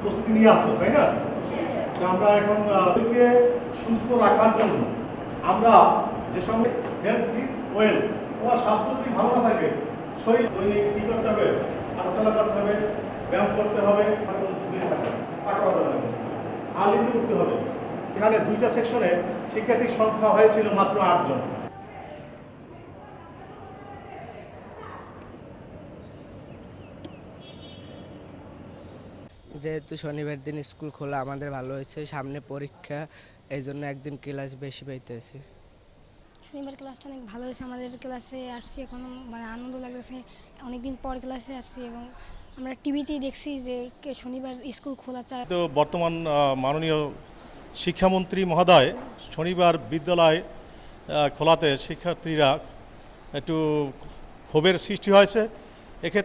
প্রস্তুতি নিয়ে আসো, তাই না? আমরা এখন সুস্থ রাখার জন্য আমরা যে সঙ্গে হেলথ ইজ ওয়েল তোমার স্বাস্থ্য যদি ভালো না থাকে, শরীর দৈনিক কী করতে হবে? হাঁটাচলা করতে হবে, ব্যায়াম করতে হবে। আলিতে উঠতে হবে। এখানে দুইটা সেকশনে শিক্ষার্থীর সংখ্যা হয়েছিল মাত্র আটজন। যেহেতু শনিবার দিন স্কুল খোলা আমাদের ভালো হয়েছে। সামনে পরীক্ষা এই জন্য একদিন ক্লাস বেশি পাইতেছি। শনিবার ক্লাসটা অনেক ভালো হয়েছে। আমাদের ক্লাসে আসছি এখন মানে আনন্দ লাগতেছে। অনেকদিন পর ক্লাসে আসছি এবং আমরা টিভিতেই দেখছি যে কে- শনিবার স্কুল খোলা চায়। তো বর্তমান মাননীয় শিক্ষামন্ত্রী মহোদয় শনিবার বিদ্যালয় খোলাতে শিক্ষার্থীরা একটু ক্ষোভের সৃষ্টি হয়েছে। এক্ষেত্রে